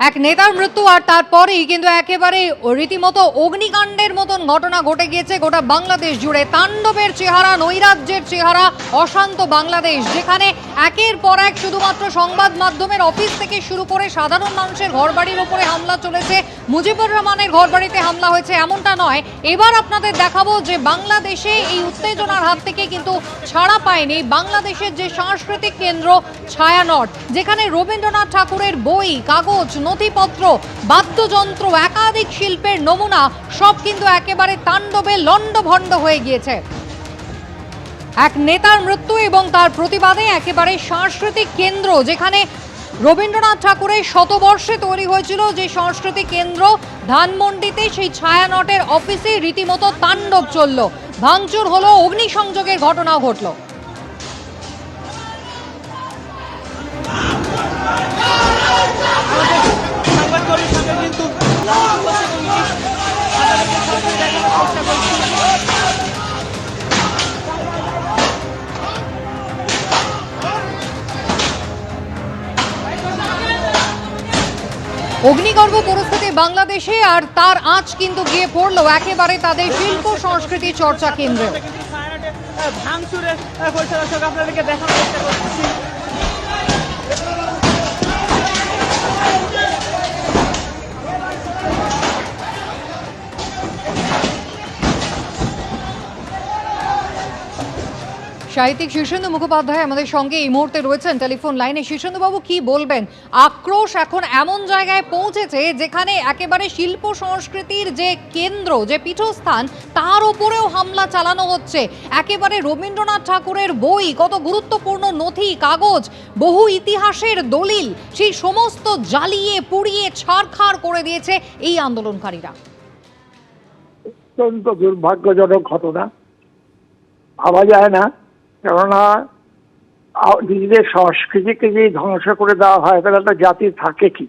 এক নেতার মৃত্যু আর তারপরেই কিন্তু একেবারে রীতিমতো অগ্নিকাণ্ডের মতন ঘটনা ঘটে গিয়েছে গোটা বাংলাদেশ জুড়ে। তাণ্ডবের চেহারা, নৈরাজ্যের চেহারা, অশান্ত বাংলাদেশ, যেখানে একের পর এক শুধুমাত্র সংবাদ মাধ্যমের অফিস থেকে শুরু করে সাধারণ মানুষের ঘরবাড়ির ওপরে হামলা চলেছে, মুজিবুর রহমানের ঘরবাড়িতে হামলা হয়েছে এমনটা নয়। এবার আপনাদের দেখাবো যে বাংলাদেশে এই উত্তেজনার হাত থেকে কিন্তু ছাড়া পায়নি বাংলাদেশের যে সাংস্কৃতিক কেন্দ্র ছায়ানট, যেখানে রবীন্দ্রনাথ ঠাকুরের বই, কাগজ নথিপত্র, বাদ্যযন্ত্র, একাধিক শিল্পের নমুনা, সব কিন্তু একেবারে তাণ্ডবে লণ্ডভণ্ড হয়ে গিয়েছে। এক নেতার মৃত্যু এবং তার প্রতিবাদে একেবারে সাংস্কৃতিক কেন্দ্র, যেখানে রবীন্দ্রনাথ ঠাকুরের শতবর্ষে তৈরি হয়েছিল যে সাংস্কৃতিক কেন্দ্র, ধানমন্ডিতে সেই ছায়ানটের অফিসে রীতিমতো তাণ্ডব চলল। ভাঙচুর হলো, অগ্নিসংযোগের ঘটনাও ঘটলো। কিন্তু অগ্নিগর্ভ পরিস্থিতি বাংলাদেশে আর তার আঁচ কিন্তু গিয়ে পড়ল একেবারে তাদের শিল্প সংস্কৃতি চর্চা কেন্দ্রে। ভাঙচুরের পরিচালক আপনাদেরকে দেখানোর চেষ্টা সাহিত্যিক শীর্ষেন্দু মুখোপাধ্যায় আমাদের সঙ্গে এই মুহূর্তে রয়েছেন টেলিফোন লাইনে। শীর্ষেন্দু বাবু কি বলবেন? আক্রোশ এখন এমন জায়গায় পৌঁছেছে যেখানে একেবারে শিল্প সংস্কৃতির যে কেন্দ্র, যে পীঠস্থান, তার উপরেও হামলা চালানো হচ্ছে। একেবারে রবীন্দ্রনাথ ঠাকুরের বই, কত গুরুত্বপূর্ণ নথি, কাগজ, বহু ইতিহাসের দলিল, সেই সমস্ত জ্বালিয়ে, পুড়িয়ে, ছাড়খাড় করে দিয়েছে এই আন্দোলনকারীরা। অত্যন্ত দুর্ভাগ্যজনক ঘটনা। ভাবা যায় না কেননা নিজেদের সংস্কৃতিকে যদি ধ্বংস করে দেওয়া হয়, তাহলে একটা জাতি থাকে কি?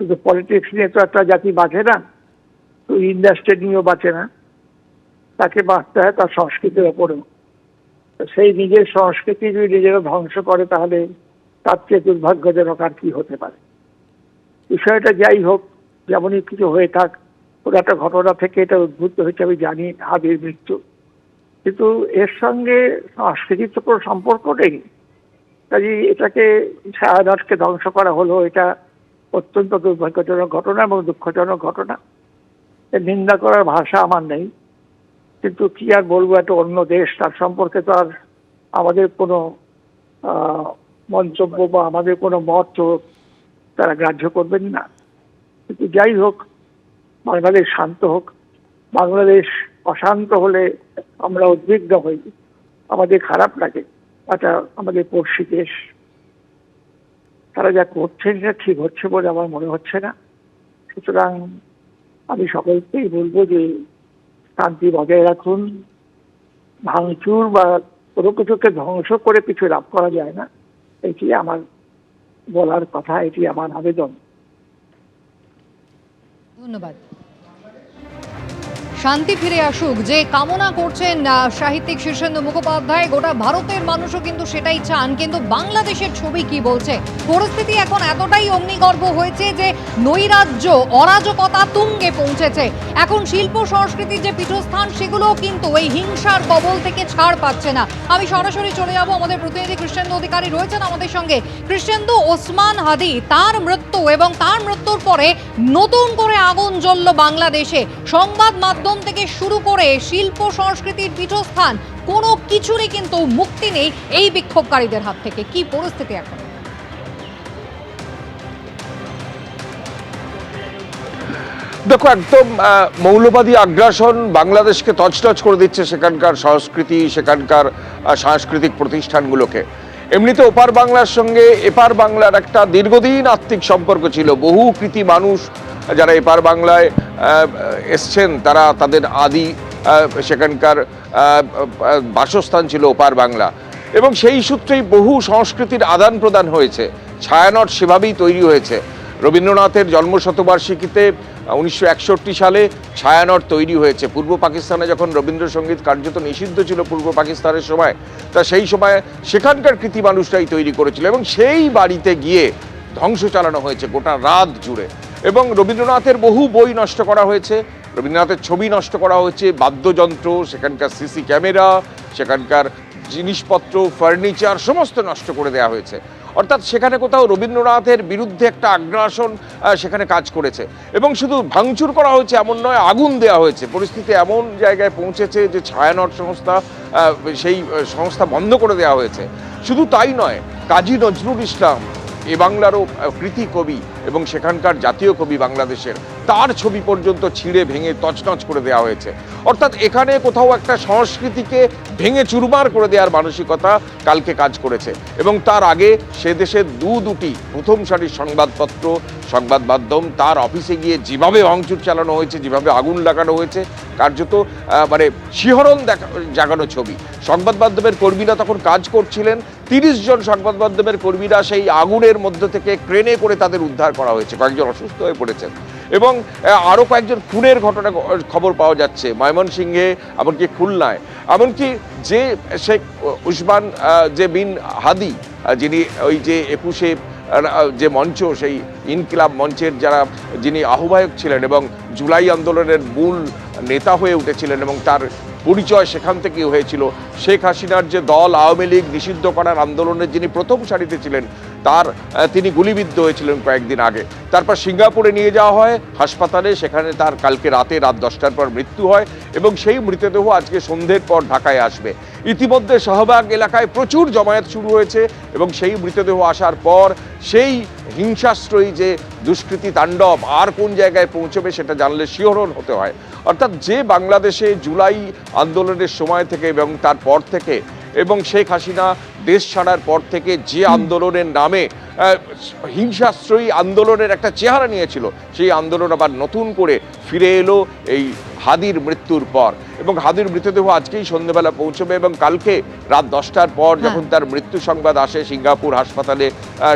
শুধু পলিটিক্স নিয়ে তো একটা জাতি বাঁচে না, তো ইন্ডাস্ট্রি নিয়েও বাঁচে না। তাকে বাঁচতে হয় তার সংস্কৃতির ওপরেও। তো সেই নিজের সংস্কৃতি যদি নিজেরা ধ্বংস করে, তাহলে তার চেয়ে দুর্ভাগ্যজনক আর কি হতে পারে। বিষয়টা যাই হোক, যেমনই কিছু হয়ে থাক, কোনো একটা ঘটনা থেকে এটা উদ্ভূত হয়েছে, আমি জানি হাবির মৃত্যু। কিন্তু এর সঙ্গে সংস্কৃতির তো কোনো সম্পর্ক নেই। কাজে এটাকে ছায়ানটকে ধ্বংস করা হলো, এটা অত্যন্ত দুর্ভাগ্যজনক ঘটনা এবং দুঃখজনক ঘটনা। নিন্দা করার ভাষা আমার নেই। কিন্তু কি আর বলব, একটা অন্য দেশ, তার সম্পর্কে তো আর আমাদের কোনো মন্তব্য বা আমাদের কোনো মত তারা গ্রাহ্য করবেন না। কিন্তু যাই হোক, বাংলাদেশ শান্ত হোক। বাংলাদেশ অশান্ত হলে আমরা উদ্বিগ্ন হই। আমাদের খারাপ লাগে। এটা আমাদের পড়শি দেশ। তারা যা করছেন সেটা ঠিক হচ্ছে বলে আমার মনে হচ্ছে না। সুতরাং আমি সকলকেই বলব যে শান্তি বজায় রাখুন। ভাঙচুর বা কোনো কিছুকে ধ্বংস করে কিছু লাভ করা যায় না। এটি আমার বলার কথা, এটি আমার আবেদন। ধন্যবাদ। শান্তি ফিরে আসুক। যে কামনা করছেন সাহিত্যিক শীর্ষেন্দু মুখোপাধ্যায়, গোটা ভারতের মানুষও কিন্তু সেটাই চান। কিন্তু বাংলাদেশের ছবি কি বলছে? পরিস্থিতি এখন এতটাই অগ্নিগর্ভ হয়েছে যে নৈরাজ্য, অরাজকতা তুঙ্গে পৌঁছেছে। এখন শিল্প সংস্কৃতির যে পীঠস্থান, সেগুলোও কিন্তু এই হিংসার কবল থেকে ছাড় পাচ্ছে না। আমি সরাসরি চলে যাব। আমাদের প্রতিনিধি কৃষ্ণেন্দু অধিকারী রয়েছেন আমাদের সঙ্গে। কৃষ্ণেন্দু ওসমান হাদি, তার মৃত্যু এবং তার মৃত্যুর পরে নতুন করে আগুন জ্বলল বাংলাদেশে। সংবাদ মাধ্যম থেকে শুরু করে শিল্প, সংস্কৃতির পীঠস্থান, কোনো কিছুরই কিন্তু মুক্তি নেই এই বিক্ষোভকারীদের হাত থেকে। কি পরিস্থিতি এখন? দেখো, একদম মৌলবাদী আগ্রাসন বাংলাদেশকে তছনছ করে দিচ্ছে সেখানকার সংস্কৃতি, সেখানকার সাংস্কৃতিক প্রতিষ্ঠানগুলোকে। এমনিতে ওপার বাংলার সঙ্গে এপার বাংলার একটা দীর্ঘদিন আত্মিক সম্পর্ক ছিল। বহু কৃতি মানুষ যারা এপার বাংলায় এসছেন, তারা তাদের আদি সেখানকার বাসস্থান ছিল ওপার বাংলা। এবং সেই সূত্রেই বহু সংস্কৃতির আদান প্রদান হয়েছে। ছায়ানট সেভাবেই তৈরি হয়েছে। রবীন্দ্রনাথের জন্মশতবার্ষিকীতে উনিশশো একষট্টি সালে ছায়ানট তৈরি হয়েছে। পূর্ব পাকিস্তানে যখন রবীন্দ্রসঙ্গীত কার্যত নিষিদ্ধ ছিল পূর্ব পাকিস্তানের সময়, তা সেই সময় সেখানকার কৃতি মানুষরাই তৈরি করেছিল। এবং সেই বাড়িতে গিয়ে ধ্বংস চালানো হয়েছে গোটা রাত জুড়ে। এবং রবীন্দ্রনাথের বহু বই নষ্ট করা হয়েছে। রবীন্দ্রনাথের ছবি নষ্ট করা হয়েছে, বাদ্যযন্ত্র, সেখানকার সিসি ক্যামেরা, সেখানকার জিনিসপত্র, ফার্নিচার, সমস্ত নষ্ট করে দেওয়া হয়েছে। অর্থাৎ সেখানে কোথাও রবীন্দ্রনাথের বিরুদ্ধে একটা আগ্রাসন সেখানে কাজ করেছে। এবং শুধু ভাঙচুর করা হয়েছে এমন নয়, আগুন দেওয়া হয়েছে। পরিস্থিতি এমন জায়গায় পৌঁছেছে যে ছায়ানট সংস্থা সেই সংস্থা বন্ধ করে দেওয়া হয়েছে। শুধু তাই নয়, কাজী নজরুল ইসলাম, এ বাংলারও কৃতি কবি এবং সেখানকার জাতীয় কবি বাংলাদেশের তার ছবি পর্যন্ত ছিঁড়ে ভেঙে তছনছ করে দেওয়া হয়েছে। অর্থাৎ এখানে কোথাও একটা সংস্কৃতিকে ভেঙে চুরমার করে দেওয়ার মানসিকতা কালকে কাজ করেছে। এবং তার আগে সে দেশের দু দুটি প্রথম সারির সংবাদপত্র, সংবাদ মাধ্যম, তার অফিসে গিয়ে যেভাবে ভাঙচুর চালানো হয়েছে, যেভাবে আগুন লাগানো হয়েছে, কার্যত মানে শিহরণ দেখা জাগানো ছবি। সংবাদ মাধ্যমের কর্মীরা তখন কাজ করছিলেন তিরিশ জন সংবাদ মাধ্যমের কর্মীরা সেই আগুনের মধ্য থেকে ক্রেনে করে তাদের উদ্ধার করা হয়েছে। কয়েকজন অসুস্থ হয়ে পড়েছেন। এবং আরও কয়েকজন খুনের ঘটনা খবর পাওয়া যাচ্ছে ময়মনসিংহে, এমনকি খুলনায়। এমনকি যে শেখ উসমান যে বিন হাদি যিনি ওই যে একুশে যে মঞ্চ, সেই ইনকিলাব মঞ্চের যারা, যিনি আহ্বায়ক ছিলেন এবং জুলাই আন্দোলনের মূল নেতা হয়ে উঠেছিলেন এবং তার পরিচয় সেখান থেকেই হয়েছিল। শেখ হাসিনার যে দল আওয়ামী লীগ নিষিদ্ধ করার আন্দোলনের যিনি প্রথম সারিতে ছিলেন তার তিনি গুলিবিদ্ধ হয়েছিলেন কয়েকদিন আগে। তারপর সিঙ্গাপুরে নিয়ে যাওয়া হয়, হাসপাতালে, সেখানে তার কালকে রাতে, রাত দশটার পর মৃত্যু হয় এবং সেই মৃতদেহ আজকে সন্ধ্যের পর ঢাকায় আসবে। ইতিমধ্যে শাহবাগ এলাকায় প্রচুর জমায়েত শুরু হয়েছে এবং সেই মৃতদেহ আসার পর সেই হিংসাশ্রয়ী যে দুষ্কৃতি তাণ্ডব আর কোন জায়গায় পৌঁছবে সেটা জানলে শিহরণ হতে হয়। অর্থাৎ যে বাংলাদেশে জুলাই আন্দোলনের সময় থেকে এবং তারপর থেকে এবং শেখ হাসিনা দেশ ছাড়ার পর থেকে যে আন্দোলনের নামে হিংসাশ্রয়ী আন্দোলনের একটা চেহারা নিয়েছিল সেই আন্দোলন আবার নতুন করে ফিরে এলো এই হাদির মৃত্যুর পর। এবং হাদির মৃতদেহ আজকেই সন্ধ্যেবেলা পৌঁছবে এবং কালকে রাত দশটার পর যখন তার মৃত্যু সংবাদ আসে সিঙ্গাপুর হাসপাতালে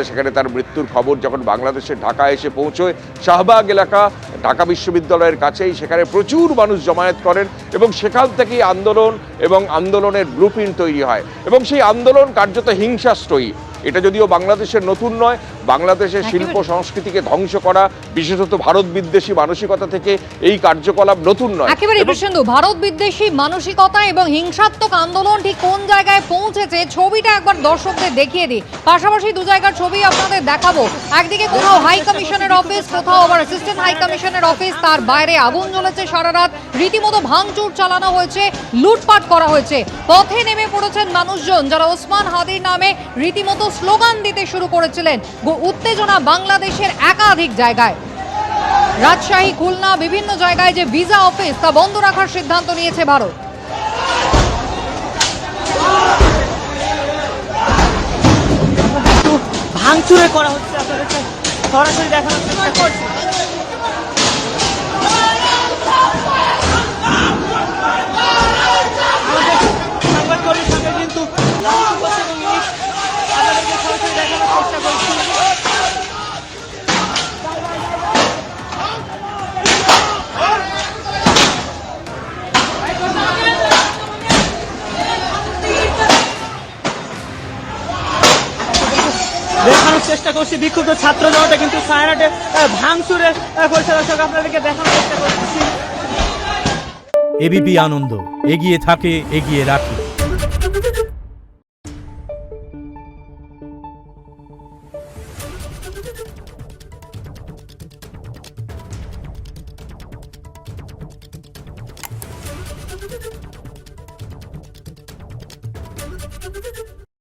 সেখানে তার মৃত্যুর খবর যখন বাংলাদেশে ঢাকা এসে পৌঁছয় শাহবাগ এলাকা ঢাকা বিশ্ববিদ্যালয়ের কাছেই সেখানে প্রচুর মানুষ জমায়েত করেন এবং সেখান থেকেই আন্দোলন এবং আন্দোলনের ব্লুপ্রিন্ট তৈরি হয়। এবং সেই আন্দোলন কার্যত হিংসাশ্রয়ী এটা যদিও বাংলাদেশের নতুন নয় বাংলাদেশের শিল্প সংস্কৃতিকে ধ্বংস করা বিশেষত ভারত বিদ্বেষী মানসিকতা থেকে এই কার্যকলাপ নতুন নয়। একেবারে কৃষ্ণেন্দু ভারত বিদ্বেষী মানসিকতা এবং হিংসাত্মক আন্দোলন ঠিক কোন জায়গায় পৌঁছেছে ছবিটা একবার দর্শকদের দেখিয়ে দিই। পাশাপাশি দু জায়গার ছবি আপনাদের দেখাবো। একদিকে কোথাও হাই কমিশনের অফিস কোথাও আবার অ্যাসিস্ট্যান্ট হাই কমিশনের অফিস তার বাইরে আগুন জ্বলেছে সারা রাত। রীতিমতো ভাঙচুর চালানো হয়েছে, লুটপাট করা হয়েছে। পথে নেমে পড়েছেন মানুষজন যারা ওসমান হাদির নামে রীতিমতো স্লোগান দিতে শুরু করেছিলেন উত্তেজনা বাংলাদেশের একাধিক জায়গায়। রাজশাহী, খুলনা, বিভিন্ন জায়গায় যে ভিসা অফিস, তা বন্ধ রাখার সিদ্ধান্ত নিয়েছে ভারত। ভাঙচুরে করা হচ্ছে সরাসরি দেখানোর চেষ্টা করছি। চেষ্টা করছি, বিক্ষুব্ধ ছাত্র জনতা, কিন্তু সায়নাটে ভাঙচুরে করছে দর্শক, আপনাদেরকে দেখানোর চেষ্টা করছি। এবিপি আনন্দ, এগিয়ে থাকে, এগিয়ে রাখে।